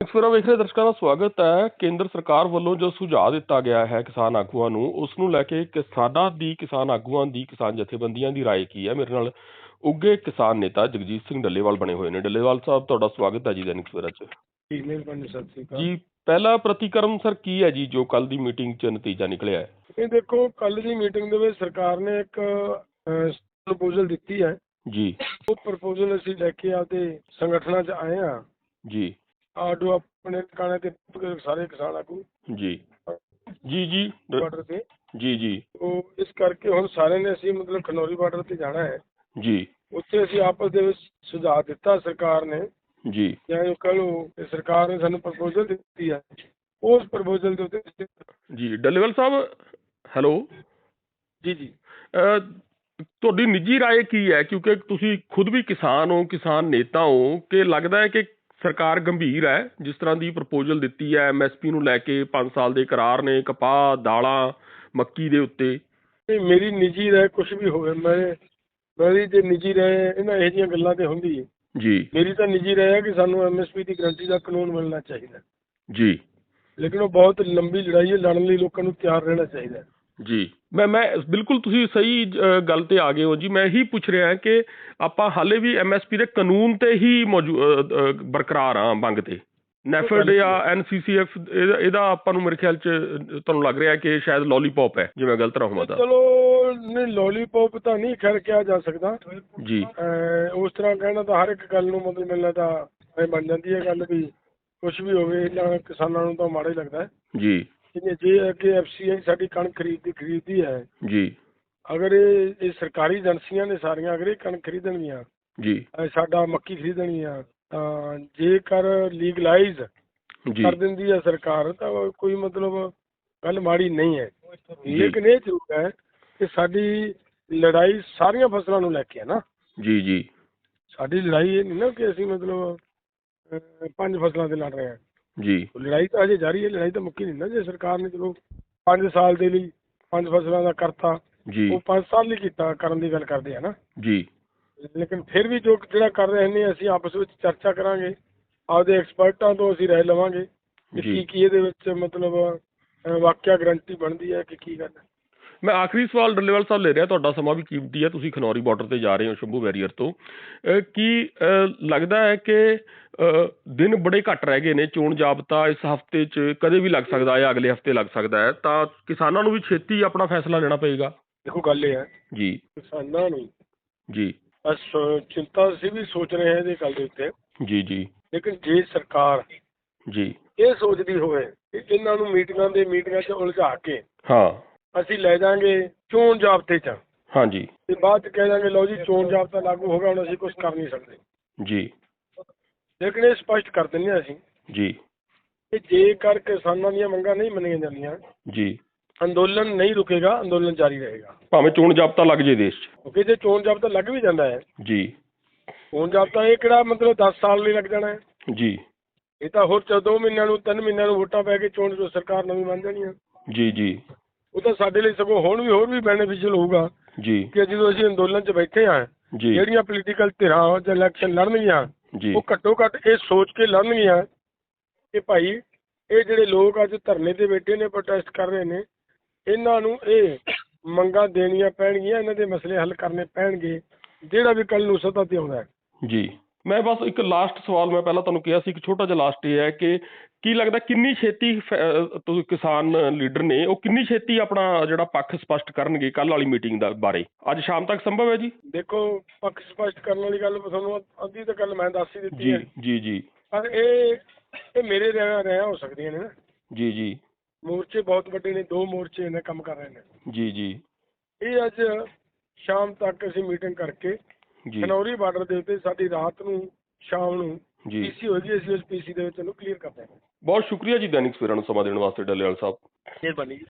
ਸਵੇਰਾ ਵੇਖ ਰਹੇ ਦਰਸ਼ਕਾਂ ਦਾ ਸਵਾਗਤ ਹੈ ਕੇਂਦਰ ਸਰਕਾਰ ਵੱਲੋਂ ਜੋ ਸੁਝਾਅ ਦਿੱਤਾ ਗਿਆ ਹੈ ਕਿਸਾਨ ਆਗੂਆਂ ਨੂੰ ਉਸ ਨੂੰ ਲੈ ਕੇ ਕਿਸਾਨਾਂ ਦੀ ਕਿਸਾਨ ਆਗੂਆਂ ਦੀ ਕਿਸਾਨ ਜਥੇਬੰਦੀਆਂ ਦੀ رائے ਕੀ ਹੈ ਮੇਰੇ ਨਾਲ ਉੱਗੇ ਕਿਸਾਨ ਨੇਤਾ ਜਗਜੀਤ ਸਿੰਘ ਡੱਲੇਵਾਲ ਬਣੇ ਹੋਏ ਨੇ ਡੱਲੇਵਾਲ ਸਾਹਿਬ ਤੁਹਾਡਾ ਸਵਾਗਤ ਹੈ ਜੀ ਦੈਨਿਕ ਸਵੇਰਾ 'ਚ ਜੀ ਮਿਹਰਬਾਨੀ ਸਤਿ ਸ੍ਰੀ ਅਕਾਲ ਜੀ ਪਹਿਲਾ ਪ੍ਰਤੀਕਰਮ ਸਰ ਕੀ ਹੈ ਜੀ ਜੋ ਕੱਲ ਦੀ ਮੀਟਿੰਗ 'ਚ ਨਤੀਜਾ ਨਿਕਲਿਆ ਹੈ ਇਹ ਦੇਖੋ ਕੱਲ ਦੀ ਮੀਟਿੰਗ ਦੇ ਵਿੱਚ ਸਰਕਾਰ ਨੇ ਇੱਕ ਪ੍ਰਪੋਜ਼ਲ ਦਿੱਤੀ ਹੈ ਜੀ ਉਹ ਪ੍ਰਪੋਜ਼ਲ ਅਸੀਂ ਲੈ ਕੇ ਆਪਦੇ ਸੰਗਠਨਾਂ 'ਚ ਆਏ ਆ ਜੀ ਆਡੋ ਆਪਣੇ ਟਿਕਾਣੇ ਤੇ ਸਾਰੇ ਕਿਸਾਨ ਆਗੂ ਜੀ ਜੀ ਜੀ ਡ- ਬਾਰਡਰ ਤੇ ਜੀ ਜੀ ਉਹ ਇਸ ਕਰਕੇ ਹੁਣ ਸਾਰਿਆਂ ਨੇ ਅਸੀਂ ਮਤਲਬ ਖਨੌਰੀ ਬਾਰਡਰ ਤੇ ਜਾਣਾ ਹੈ ਜੀ ਉੱਥੇ ਅਸੀਂ ਆਪਸ ਦੇ ਵਿੱਚ ਸੁਝਾਅ ਦਿੱਤਾ ਸਰਕਾਰ ਨੇ ਜੀ ਜਾਂ ਜੋ ਕਹ ਲਓ ਕਿ ਸਰਕਾਰ ਨੇ ਸਾਨੂੰ ਪ੍ਰਪੋਜ਼ਲ ਦਿੱਤੀ ਹੈ ਉਸ ਪ੍ਰਪੋਜ਼ਲ ਦੇ ਉੱਤੇ ਜੀ ਡੱਲੇਵਾਲ ਸਾਹਿਬ ਹੈਲੋ ਜੀ ਜੀ ਅਹ ਤੁਹਾਡੀ ਨਿੱਜੀ رائے ਕੀ ਹੈ ਕਿਉਂਕਿ ਤੁਸੀਂ ਖੁਦ ਵੀ ਕਿਸਾਨ ਹੋ ਕਿਸਾਨ ਨੇਤਾ ਹੋ ਕਿ ਲੱਗਦਾ ਹੈ ਕਿ ਸਰਕਾਰ ਗੰਭੀਰ ਹੈ। ਜਿਸ ਤਰ੍ਹਾਂ ਦੀ ਪ੍ਰਪੋਜ਼ਲ ਦਿੱਤੀ ਹੈ ਐਮਐਸਪੀ ਨੂੰ ਲੈ ਕੇ 5 ਸਾਲ ਦੇ ਕਰਾਰ ਨੇ ਕਪਾਹ ਦਾਲਾਂ ਮੱਕੀ ਦੇ ਉੱਤੇ। ਮੇਰੀ ਨਿੱਜੀ ਰਾਏ ਕੁਝ ਵੀ ਹੋਵੇ ਮੈਂ ਮੇਰੀ ਜੇ ਨਿੱਜੀ ਰਾਏ ਇਹਨਾਂ ਇਹੋ ਜਿਹੀਆਂ ਗੱਲਾਂ ਤੇ ਹੁੰਦੀ ਹੈ। ਜੀ। ਮੇਰੀ ਤਾਂ ਨਿੱਜੀ ਰਾਏ ਹੈ ਕਿ ਸਾਨੂੰ ਐਮਐਸਪੀ ਦੀ ਗਰੰਟੀ ਦਾ ਕਾਨੂੰਨ ਮਿਲਣਾ ਚਾਹੀਦਾ। ਜੀ। ਲੇਕਿਨ ਉਹ ਬਹੁਤ ਲੰਬੀ ਲੜਾਈ ਹੈ ਲੜਨ ਲਈ ਲੋਕਾਂ ਨੂੰ ਤਿਆਰ ਰਹਿਣਾ ਚਾਹੀਦਾ। ਜੀ। ਮੈਂ ਮੈਂ ਬਿਲਕੁਲ ਤੁਸੀਂ ਸਹੀ ਗੱਲ ਤੇ ਆ ਗਏ ਹੋ ਜੀ। ਮੈਂ ਇਹੀ ਪੁੱਛ ਰਿਹਾ ਕਿ ਆਪਾਂ ਹਾਲੇ ਵੀ ਐਮਐਸਪੀ ਦੇ ਕਾਨੂੰਨ ਤੇ ਹੀ ਬਰਕਰਾਰ ਆ ਮੰਗ ਤੇ। ਨੈਫਰਡ ਜਾਂ ਐਨਸੀਸੀਐਫ ਇਹਦਾ ਆਪਾਂ ਨੂੰ ਮੇਰੇ ਖਿਆਲ ਚ ਤੁਹਾਨੂੰ ਲੱਗ ਰਿਹਾ ਕਿ ਸ਼ਾਇਦ ਲੋਲੀਪੌਪ ਹੈ ਜਿਵੇਂ ਗਲਤ ਨਾ ਹੋਵਾਂ ਤਾਂ ਚਲੋ ਨਹੀਂ ਲੋਲੀਪੌਪ ਤਾਂ ਨਹੀਂ ਖੈਰ ਕਿਹਾ ਜਾ ਸਕਦਾ। ਜੀ। ਉਸ ਤਰ੍ਹਾਂ ਕਹਿਣਾ ਤਾਂ ਹਰ ਇੱਕ ਗੱਲ ਨੂੰ ਮਤਲਬ ਮਿਲਣਾ ਤਾਂ ਬਣ ਜਾਂਦੀ ਹੈ ਗੱਲ ਵੀ। ਕੁਝ ਵੀ ਹੋਵੇ ਇਹਨਾਂ ਕਿਸਾਨਾਂ ਨੂੰ ਤਾਂ ਮਾੜਾ ਹੀ ਲੱਗਦਾ ਹੈ। ਜੀ। ਜਿਵੇਂ ਜੇ ਅੱਗੇ ਐਫਸੀਆਈ ਸਾਡੀ ਕਣਕ ਖਰੀਦਦੀ ਖਰੀਦਦੀ ਹੈ ਜੀ। ਅਗਰ ਇਹ ਇਹ ਸਰਕਾਰੀ ਏਜੰਸੀਆਂ ਨੇ ਸਾਰੀਆਂ ਅਗਰ ਇਹ ਕਣਕ ਖਰੀਦਣਗੀਆਂ ਜੀ। ਅਹ ਸਾਡਾ ਮੱਕੀ ਖਰੀਦਣਗੀਆਂ ਤਾਂ ਜੇਕਰ ਲੀਗਲਾਈਜ਼ ਜੀ। ਕਰ ਦਿੰਦੀ ਹੈ ਸਰਕਾਰ ਤਾਂ ਕੋਈ ਮਤਲਬ ਗੱਲ ਮਾੜੀ ਨਹੀਂ ਹੈ। ਲੇਕਿਨ ਇਹ ਜ਼ਰੂਰ ਹੈ ਕਿ ਸਾਡੀ ਲੜਾਈ ਸਾਰੀਆਂ ਫਸਲਾਂ ਨੂੰ ਲੈ ਕੇ ਹੈ ਨਾ। ਜੀ ਜੀ। ਸਾਡੀ ਲੜਾਈ ਇਹ ਨਹੀਂ ਨਾ ਕਿ ਅਸੀਂ ਮਤਲਬ ਅਹ, ਪੰਜ ਫਸਲਾਂ ਤੇ ਲੜ ਰਹੇ ਹਾਂ। ਜੀ। ਲੜਾਈ ਤਾਂ ਅਜੇ ਜਾਰੀ ਹੈ ਲੜਾਈ ਤਾਂ ਮੁੱਕੀ ਨਹੀਂ ਨਾ ਜੇ ਸਰਕਾਰ ਨੇ ਚਲੋ ਪੰਜ ਸਾਲ ਦੇ ਲਈ ਪੰਜ ਫਸਲਾਂ ਦਾ ਕਰਤਾ। ਜੀ। ਉਹ ਪੰਜ ਸਾਲ ਲਈ ਕੀਤਾ ਕਰਨ ਦੀ ਗੱਲ ਕਰਦੇ ਆ ਨਾ। ਜੀ। ਲੇਕਿਨ ਫਿਰ ਵੀ ਜੋ ਜਿਹੜਾ ਕਰ ਰਹੇ ਨੇ ਅਸੀਂ ਆਪਸ ਵਿੱਚ ਚਰਚਾ ਕਰਾਂਗੇ। ਆਪਦੇ ਐਕਸਪਰਟਾਂ ਤੋਂ ਅਸੀਂ ਰਾਏ ਲਵਾਂਗੇ ਕਿ। ਕੀ ਕੀ ਇਹਦੇ ਵਿੱਚ ਮਤਲਬ ਵਾਕਿਆ ਗਰੰਟੀ ਬਣਦੀ ਹੈ ਕਿ ਕੀ ਗੱਲ ਹੈ। ਮੈਂ ਆਖਰੀ ਸਵਾਲ ਡੱਲੇਵਾਲ ਸਾਹਿਬ ਲੈ ਰਿਹਾ ਤੁਹਾਡਾ ਸਮਾਂ ਵੀ ਕੀਮਤੀ ਹੈ ਤੁਸੀਂ ਖਨੌਰੀ ਬਾਰਡਰ ਤੇ ਜਾ ਰਹੇ ਹੋ ਸ਼ੰਭੂ ਵੈਰੀਅਰ ਤੋਂ। ਕੀ ਲੱਗਦਾ ਹੈ ਕਿ ਦਿਨ ਬੜੇ ਘੱਟ ਰਹਿ ਗਏ ਨੇ ਚੋਣ ਜਾਬਤਾ ਇਸ ਹਫ਼ਤੇ 'ਚ ਕਦੇ ਵੀ ਲੱਗ ਸਕਦਾ ਹੈ ਅਗਲੇ ਹਫ਼ਤੇ ਲੱਗ ਸਕਦਾ ਹੈ ਤਾਂ ਕਿਸਾਨਾਂ ਨੂੰ ਵੀ ਛੇਤੀ ਆਪਣਾ ਫੈਸਲਾ ਲੈਣਾ ਪਏਗਾ। ਦੇਖੋ ਗੱਲ ਇਹ ਹੈ ਜੀ। ਕਿਸਾਨਾਂ ਨੂੰ ਜੀ। ਅਸ ਚਿੰਤਾ ਅਸੀਂ ਵੀ ਸੋਚ ਰਹੇ ਹਾਂ ਇਹਦੇ ਗੱਲ ਦੇ ਉੱਤੇ। ਜੀ ਜੀ। ਲੇਕਿਨ ਜੇ ਸਰਕਾਰ ਜੀ। ਇਹ ਸੋਚਦੀ ਹੋਵੇ ਕਿ ਇਹਨਾਂ ਨੂੰ ਮੀਟਿੰਗਾਂ ਦੇ ਮੀਟਿੰਗਾਂ 'ਚ ਉਲਝਾ ਕੇ ਹਾਂ। ਅਸੀਂ ਲੈ ਜਾਾਂਗੇ ਚੋਣ ਜਾਬਤੇ 'ਚ। ਹਾਂਜੀ। ਤੇ ਬਾਅਦ 'ਚ ਕਹਿ ਦਾਂਗੇ ਲਓ ਜੀ ਚੋਣ ਜਾਬਤਾ ਲਾਗੂ ਹੋ ਗਿਆ ਹੁਣ ਅਸੀਂ ਕੁਝ ਕਰ ਨਹੀਂ ਸਕਦੇ। ਜੀ। ਲੇਕਿਨ ਇਹ ਸਪਸ਼ਟ ਕਰ ਦਿੰਦੇ ਹਾਂ ਅਸੀਂ। ਜੀ। ਕਿ ਜੇਕਰ ਕਿਸਾਨਾਂ ਦੀਆਂ ਮੰਗਾਂ ਨਹੀਂ ਮੰਨੀਆਂ ਜਾਂਦੀਆਂ ਜੀ। ਅੰਦੋਲਨ ਨਹੀਂ ਰੁਕੇਗਾ ਅੰਦੋਲਨ ਜਾਰੀ ਰਹੇਗਾ। ਭਾਵੇਂ ਚੋਣ ਜਾਬਤਾ ਲੱਗ ਜੇ ਦੇਸ਼ 'ਚ। ਕਿਉਂਕਿ ਜੇ ਚੋਣ ਜਾਬਤਾ ਲੱਗ ਵੀ ਜਾਂਦਾ ਹੈ ਜੀ। ਚੋਣ ਜਾਬਤਾ ਇਹ ਕਿਹੜਾ ਮਤਲਬ 10 ਸਾਲ ਲਈ ਲੱਗ ਜਾਣਾ ਹੈ? ਜੀ। ਇਹ ਤਾਂ ਹੋਰ 14 ਮਹੀਨਿਆਂ ਨੂੰ 3 ਮਹੀਨਿਆਂ ਨੂੰ ਵੋਟਾਂ ਪੈ ਕੇ ਚੋਣ ਜੋ ਸਰਕਾਰ ਨਵੀਂ ਬਣ ਜਾਣੀ ਹੈ ਜੀ ਜੀ। ਉਹ ਤਾਂ ਸਾਡੇ ਲਈ ਸਗੋਂ ਹੁਣ ਵੀ ਹੋਰ ਵੀ ਬੈਨੀਫੀਸ਼ੀਅਲ ਹੋਊਗਾ ਜੀ। ਕਿ ਜਦੋਂ ਅਸੀਂ ਅੰਦੋਲਨ 'ਚ ਬੈਠੇ ਹਾਂ ਜੀ। ਜਿਹੜੀਆਂ ਪੋਲੀਟੀਕਲ ਧਿਰਾਂ ਜਾਂ ਇਲੈਕਸ਼ਨ ਲੜਨਗੀਆਂ ਉਹ ਘੱਟੋ ਘੱਟ ਇਹ ਸੋਚ ਕੇ ਲੜਨਗੀਆਂ ਕਿ ਭਾਈ ਇਹ ਜਿਹੜੇ ਲੋਕ ਅੱਜ ਧਰਨੇ ਤੇ ਬੈਠੇ ਨੇ ਪ੍ਰੋਟੈਸਟ ਕਰ ਰਹੇ ਨੇ ਇਹਨਾਂ ਨੂੰ ਇਹ ਮੰਗਾਂ ਦੇਣੀਆਂ ਪੈਣਗੀਆਂ ਇਹਨਾਂ ਦੇ ਮਸਲੇ ਹੱਲ ਕਰਨੇ ਪੈਣਗੇ ਜਿਹੜਾ ਵੀ ਕੱਲ ਨੂੰ ਸੱਤਾ ਤੇ ਆਉਂਦਾ ਹੈ। ਜੀ। ਮੈਂ ਬਸ ਇੱਕ ਲਾਸਟ ਸਵਾਲ ਮੈਂ ਪਹਿਲਾਂ ਤੁਹਾਨੂੰ ਕਿਹਾ ਸੀ ਇੱਕ ਛੋਟਾ ਜਿਹਾ ਲਾਸਟ ਇਹ ਹੈ ਕਿ ਕੀ ਲੱਗਦਾ ਕਿੰਨੀ ਛੇਤੀ ਤੁਸੀਂ ਕਿਸਾਨ ਲੀਡਰ ਨੇ ਉਹ ਕਿੰਨੀ ਛੇਤੀ ਆਪਣਾ ਜਿਹੜਾ ਪੱਖ ਸਪਸ਼ਟ ਕਰਨਗੇ ਕੱਲ ਵਾਲੀ ਮੀਟਿੰਗ ਦਾ ਬਾਰੇ? ਅੱਜ ਸ਼ਾਮ ਤੱਕ ਸੰਭਵ ਹੈ ਜੀ? ਦੇਖੋ ਪੱਖ ਸਪਸ਼ਟ ਕਰਨ ਵਾਲੀ ਗੱਲ ਤੁਹਾਨੂੰ ਅੱਧੀ ਤਾਂ ਗੱਲ ਮੈਂ ਦੱਸ ਹੀ ਦਿੱਤੀ ਜੀ ਹੈ। ਜੀ ਜੀ ਪਰ ਇਹ ਇਹ ਮੇਰੇ ਰਹਿ ਰਹਿ ਹੋ ਸਕਦੀਆਂ ਨੇ ਨਾ। ਜੀ ਜੀ। ਮੋਰਚੇ ਬਹੁਤ ਵੱਡੇ ਨੇ ਦੋ ਮੋਰਚੇ ਨੇ ਕੰਮ ਕਰ ਰਹੇ ਨੇ। ਜੀ ਜੀ। ਇਹ ਅੱਜ ਸ਼ਾਮ ਤੱਕ ਅਸੀਂ ਮੀਟਿੰਗ ਕਰਕੇ ਜੀ। ਖਨੌਰੀ ਬਾਰਡਰ ਦੇ ਉੱਤੇ ਸਾਡੀ ਰਾਤ ਨੂੰ ਸ਼ਾਮ ਨੂੰ ਜੀ। ਪੀਸੀ ਹੋਏਗੀ ਅਸੀਂ ਉਸ ਪੀਸੀ ਦੇ ਵਿੱਚ ਇਹਨੂੰ ਕਲੀਅਰ ਕਰ ਦਾਂਗੇ ਬਹੁਤ ਸ਼ੁਕਰੀਆ ਜੀ ਦੈਨਿਕ ਸਵੇਰਾ ਨੂੰ ਸਮਾਂ ਦੇਣ ਵਾਸਤੇ ਡੱਲੇਵਾਲ ਸਾਹਿਬ। ਮਿਹਰਬਾਨੀ ਜੀ।